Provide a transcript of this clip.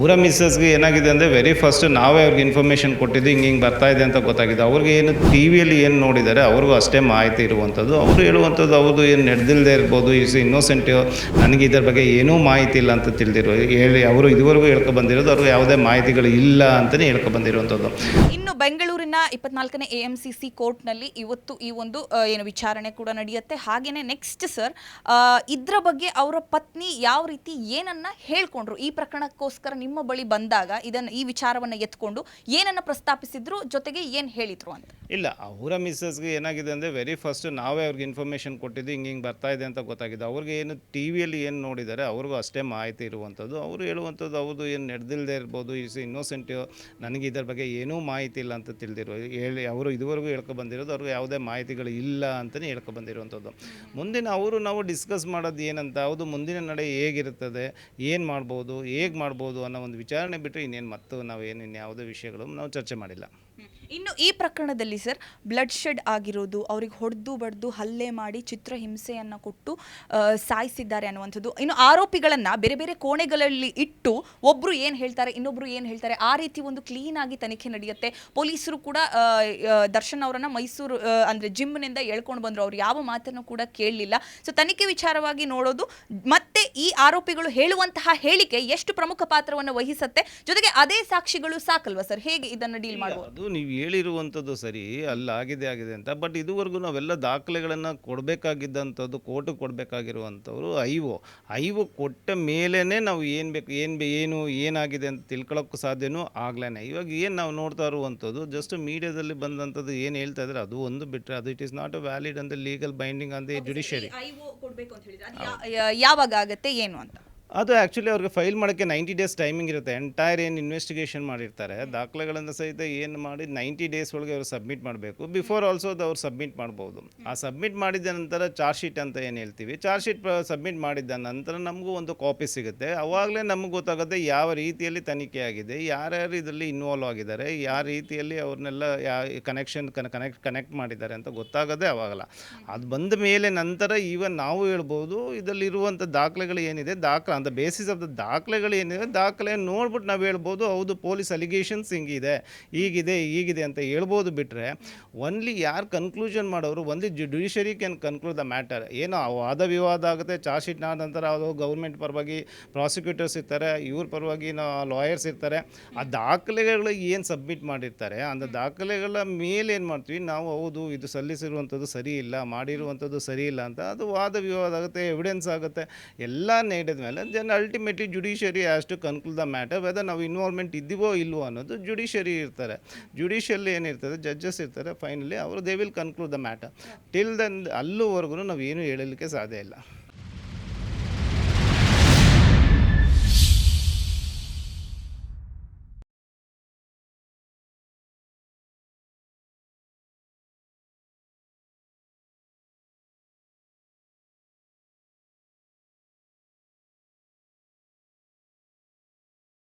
ಅವರ ಮಿಸ್ಸಸ್ಗೆ ಏನಾಗಿದೆ ಅಂದರೆ ವೆರಿ ಫಸ್ಟ್ ನಾವೇ ಅವ್ರಿಗೆ ಇನ್ಫಾರ್ಮೇಷನ್ ಕೊಟ್ಟಿದ್ದು, ಹಿಂಗೆ ಹಿಂಗೆ ಬರ್ತಾ ಇದೆ ಅಂತ ಗೊತ್ತಾಗಿದೆ. ಅವ್ರಿಗೆ ಏನು ಟಿ ವಿಯಲ್ಲಿ ಏನು ನೋಡಿದ್ದಾರೆ ಅವ್ರಿಗೂ ಅಷ್ಟೇ ಮಾಹಿತಿ ಇರುವಂಥದ್ದು ಅವರು ಹೇಳುವಂಥದ್ದು ಅವ್ರದ್ದು ಏನು ನಡೆದಿಲ್ಲದೆ ಇರ್ಬೋದು ಇಸ್ ಇನ್ನೋಸೆಂಟ್ ನನಗೆ ಇದರ ಬಗ್ಗೆ ಏನೂ ಮಾಹಿತಿ ಇಲ್ಲ ಅಂತ ತಿಳಿದಿರೋ, ಹೇಳಿ ಅವರು ಇದುವರೆಗೂ ಹೇಳ್ಕೊ ಬಂದಿರೋದು, ಅವ್ರಿಗೆ ಯಾವುದೇ ಮಾಹಿತಿಗಳು ಇಲ್ಲ ಅಂತಲೇ ಹೇಳ್ಕೊ ಬಂದಿರುವಂಥದ್ದು ಇನ್ನು ಬೆಂಗಳೂರಿನ ಇಪ್ಪತ್ನಾಲ್ಕನೇ ಎ ಎಂ ಸಿ ಸಿ ಕೋರ್ಟ್ನಲ್ಲಿ ಇವತ್ತು ಈ ಒಂದು ಏನು ವಿಚಾರಣೆ ಕೂಡ ನಡೆಯುತ್ತೆ. ಹಾಗೆಯೇ ನೆಕ್ಸ್ಟ್ ಸರ್ ಇದರ ಬಗ್ಗೆ ಅವರ ಪತ್ನಿ ಯಾವ ರೀತಿ ಏನನ್ನ ಹೇಳ್ಕೊಂಡ್ರು? ಈ ಪ್ರಕರಣಕ್ಕೋಸ್ಕರ ನಿಮ್ಮ ಬಳಿ ಬಂದಾಗ ಇದನ್ನ ಈ ವಿಚಾರವನ್ನ ಎತ್ಕೊಂಡು ಏನನ್ನ ಪ್ರಸ್ತಾಪಿಸಿದ್ರು, ಜೊತೆಗೆ ಏನ್ ಹೇಳಿದ್ರು ಅಂತ? ಇಲ್ಲ, ಅವರ ಮಿಸ್ಸಸ್ಗೆ ಏನಾಗಿದೆ ಅಂದರೆ ವೆರಿ ಫಸ್ಟ್ ನಾವೇ ಅವ್ರಿಗೆ ಇನ್ಫಾರ್ಮೇಶನ್ ಕೊಟ್ಟಿದ್ದು, ಹಿಂಗೆ ಹಿಂಗೆ ಬರ್ತಾ ಇದೆ ಅಂತ ಗೊತ್ತಾಗಿದೆ. ಅವ್ರಿಗೆ ಏನು ಟಿ ವಿಯಲ್ಲಿ ಏನು ನೋಡಿದ್ದಾರೆ ಅವ್ರಿಗೂ ಅಷ್ಟೇ ಮಾಹಿತಿ ಇರುವಂಥದ್ದು ಅವರು ಹೇಳುವಂಥದ್ದು ಅವ್ರದ್ದು ಏನು ನಡೆದಿಲ್ಲದೆ ಇರ್ಬೋದು ಇಸ್ ಇನ್ನೋಸೆಂಟ್ ನನಗೆ ಇದರ ಬಗ್ಗೆ ಏನೂ ಮಾಹಿತಿ ಇಲ್ಲ ಅಂತ ತಿಳಿದಿರುವ, ಹೇಳಿ, ಅವರು ಇದುವರೆಗೂ ಹೇಳ್ಕೊ ಬಂದಿರೋದು, ಅವ್ರಿಗೆ ಯಾವುದೇ ಮಾಹಿತಿಗಳು ಇಲ್ಲ ಅಂತಲೇ ಹೇಳ್ಕೊ ಬಂದಿರುವಂಥದ್ದು ಮುಂದಿನ ಅವರು ನಾವು ಡಿಸ್ಕಸ್ ಮಾಡೋದು ಏನಂತ, ಹೌದು, ಮುಂದಿನ ನಡೆ ಹೇಗಿರುತ್ತದೆ, ಏನು ಮಾಡ್ಬೋದು, ಹೇಗೆ ಮಾಡ್ಬೋದು ಅನ್ನೋ ಒಂದು ವಿಚಾರಣೆ ಬಿಟ್ಟರೆ ಇನ್ನೇನು ಮತ್ತು ನಾವು ಏನು ಇನ್ಯಾವುದೇ ವಿಷಯಗಳು ನಾವು ಚರ್ಚೆ ಮಾಡಿಲ್ಲ. ಇನ್ನು ಈ ಪ್ರಕರಣದಲ್ಲಿ ಸರ್ ಬ್ಲಡ್ ಶೆಡ್ ಆಗಿರೋದು ಅವ್ರಿಗೆ ಹೊಡೆದು ಬಡ್ದು ಹಲ್ಲೆ ಮಾಡಿ ಚಿತ್ರಹಿಂಸೆಯನ್ನು ಕೊಟ್ಟು ಆ, ಸಾಯಿಸಿದ್ದಾರೆ ಅನ್ನುವಂಥದ್ದು. ಇನ್ನು ಆರೋಪಿಗಳನ್ನ ಬೇರೆ ಬೇರೆ ಕೋಣೆಗಳಲ್ಲಿ ಇಟ್ಟು ಒಬ್ರು ಏನು ಹೇಳ್ತಾರೆ ಇನ್ನೊಬ್ರು ಏನು ಹೇಳ್ತಾರೆ ಆ ರೀತಿ ಒಂದು ಕ್ಲೀನ್ ಆಗಿ ತನಿಖೆ ನಡೆಯುತ್ತೆ. ಪೊಲೀಸರು ಕೂಡ ಆ, ಆ, ದರ್ಶನ್ ಅವರನ್ನ ಮೈಸೂರು ಅಂದ್ರೆ ಅಂದ್ರೆ ಜಿಮ್ನಿಂದ ಎಳ್ಕೊಂಡು ಬಂದ್ರು. ಅವ್ರು ಯಾವ ಮಾತನ್ನು ಕೂಡ ಕೇಳಲಿಲ್ಲ. ಸೊ ತನಿಖೆ ವಿಚಾರವಾಗಿ ನೋಡೋದು ಮತ್ತೆ ಈ ಆರೋಪಿಗಳು ಹೇಳುವಂತಹ ಹೇಳಿಕೆ ಎಷ್ಟು ಪ್ರಮುಖ ಪಾತ್ರವನ್ನು ವಹಿಸುತ್ತೆ? ಜೊತೆಗೆ ಅದೇ ಸಾಕ್ಷಿಗಳು ಸಾಕಲ್ವಾ ಸರ್? ಹೇಗೆ ಇದನ್ನು ಡೀಲ್ ಅದು ನೀವು ಹೇಳಿರುವಂಥದ್ದು ಸರಿ ಅಲ್ಲಾಗಿದೆ ಆಗಿದೆ ಆಗಿದೆ ಅಂತ. ಬಟ್ ಇದುವರೆಗೂ ನಾವೆಲ್ಲ ದಾಖಲೆಗಳನ್ನು ಕೊಡಬೇಕಾಗಿದ್ದಂಥದ್ದು ಕೋರ್ಟಿಗೆ ಕೊಡಬೇಕಾಗಿರುವಂಥವ್ರು ಐ ಒ ಕೊಟ್ಟ ಮೇಲೇ ನಾವು ಏನು ಬೇಕು ಏನು ಬೇ ಏನು ಏನಾಗಿದೆ ಅಂತ ತಿಳ್ಕೊಳ್ಳೋಕ್ಕೂ ಸಾಧ್ಯವೂ ಆಗ್ಲೇ ಇವಾಗ ಏನು ನಾವು ನೋಡ್ತಾ ಇರುವಂಥದ್ದು ಜಸ್ಟ್ ಮೀಡಿಯಾದಲ್ಲಿ ಬಂದಂಥದ್ದು ಏನು ಹೇಳ್ತಾ ಇದ್ದಾರೆ ಅದು ಒಂದು ಬಿಟ್ಟರೆ ಅದು it is not a valid ಅಂದರೆ ಲೀಗಲ್ ಬೈಂಡಿಂಗ್ ಜುಡಿಷಿಯರಿ ಅದು ಯಾ- ಯಾ- ಯಾವಾಗ ಆಗುತ್ತೆ ಏನು ಅಂತ? ಅದು ಆ್ಯಕ್ಚುಲಿ ಅವ್ರಿಗೆ ಫೈಲ್ ಮಾಡೋಕ್ಕೆ ನೈಂಟಿ ಡೇಸ್ ಟೈಮಿಂಗ್ ಇರುತ್ತೆ. ಎಂಟೈರ್ ಏನು ಇನ್ವೆಸ್ಟಿಗೇಷನ್ ಮಾಡಿರ್ತಾರೆ, ದಾಖಲೆಗಳನ್ನು ಸಹಿತ ಏನು ಮಾಡಿ ನೈಂಟಿ ಡೇಸ್ ಒಳಗೆ ಅವರು ಸಬ್ಮಿಟ್ ಮಾಡಬೇಕು. ಬಿಫೋರ್ ಆಲ್ಸೋ ಅದು ಅವ್ರು ಸಬ್ಮಿಟ್ ಮಾಡ್ಬೋದು. ಆ ಸಬ್ಮಿಟ್ ಮಾಡಿದ ನಂತರ ಚಾರ್ಜ್ ಶೀಟ್ ಅಂತ ಏನು ಹೇಳ್ತೀವಿ? ಚಾರ್ಜ್ ಶೀಟ್ ಸಬ್ಮಿಟ್ ಮಾಡಿದ ನಂತರ ನಮಗೂ ಒಂದು ಕಾಪಿ ಸಿಗುತ್ತೆ. ಅವಾಗಲೇ ನಮ್ಗೆ ಗೊತ್ತಾಗುತ್ತೆ ಯಾವ ರೀತಿಯಲ್ಲಿ ತನಿಖೆ ಆಗಿದೆ, ಯಾರ್ಯಾರು ಇದರಲ್ಲಿ ಇನ್ವಾಲ್ವ್ ಆಗಿದ್ದಾರೆ, ಯಾವ ರೀತಿಯಲ್ಲಿ ಅವ್ರನ್ನೆಲ್ಲ ಯಾ ಕನೆಕ್ಷನ್ ಕನೆಕ್ಟ್ ಕನೆಕ್ಟ್ ಮಾಡಿದ್ದಾರೆ ಅಂತ ಗೊತ್ತಾಗೋದೇ ಅವಾಗಲ್ಲ. ಅದು ಬಂದ ಮೇಲೆ ನಂತರ ಈವನ್ ನಾವು ಹೇಳ್ಬೋದು ಇದರಲ್ಲಿರುವಂಥ ದಾಖಲೆಗಳು ಏನಿದೆ ದಾಖಲೆ ಅಂತ ಬೇಸಿಸ್ ಆಫ್ ದ ದಾಖಲೆಗಳು ಏನಿದೆ ದಾಖಲೆ ನೋಡ್ಬಿಟ್ಟು ನಾವು ಹೇಳ್ಬೋದು, ಹೌದು ಪೊಲೀಸ್ ಅಲಿಗೇಷನ್ಸ್ ಹಿಂಗಿದೆ, ಹೀಗಿದೆ ಹೀಗಿದೆ ಅಂತ ಹೇಳ್ಬೋದು ಬಿಟ್ಟರೆ ಒನ್ಲಿ ಯಾರು ಕನ್ಕ್ಲೂಷನ್ ಮಾಡೋರು only judiciary can conclude the matter ಏನೋ ವಾದ ವಿವಾದ ಆಗುತ್ತೆ ಚಾರ್ಜ್ ಆದ ನಂತರ ಅದು ಗೌರ್ಮೆಂಟ್ ಪರವಾಗಿ ಪ್ರಾಸಿಕ್ಯೂಟರ್ಸ್ ಇರ್ತಾರೆ, ಇವ್ರ ಪರವಾಗಿ ಲಾಯರ್ಸ್ ಇರ್ತಾರೆ. ಆ ದಾಖಲೆಗಳು ಏನು ಸಬ್ಮಿಟ್ ಮಾಡಿರ್ತಾರೆ ಅಂತ ದಾಖಲೆಗಳ ಮೇಲೆ ಏನು ಮಾಡ್ತೀವಿ, ನಾವು ಹೌದು, ಇದು ಸಲ್ಲಿಸಿರುವಂಥದ್ದು ಸರಿ ಇಲ್ಲ, ಮಾಡಿರುವಂಥದ್ದು ಸರಿ ಇಲ್ಲ ಅಂತ ಅದು ವಾದ ವಿವಾದ ಆಗುತ್ತೆ ಎವಿಡೆನ್ಸ್ ಆಗುತ್ತೆ ಎಲ್ಲ ನೀಡಿದ ಮೇಲೆ then ultimately judiciary has to conclude the matter whether ನಾವು ಇನ್ವಾಲ್ವ್ಮೆಂಟ್ ಇದ್ದೀವೋ ಇಲ್ವೋ ಅನ್ನೋದು ಜುಡಿಷಿಯರಿ ಇರ್ತಾರೆ. ಜುಡಿಷಿಯಲ್ಲಿ ಏನಿರ್ತದೆ ಜಡ್ಜಸ್ ಇರ್ತಾರೆ ಫೈನಲಿ ಅವರು they will conclude the matter till then ಅಲ್ಲೂವರೆಗೂ ನಾವು ಏನೂ ಹೇಳಲಿಕ್ಕೆ ಸಾಧ್ಯ ಇಲ್ಲ.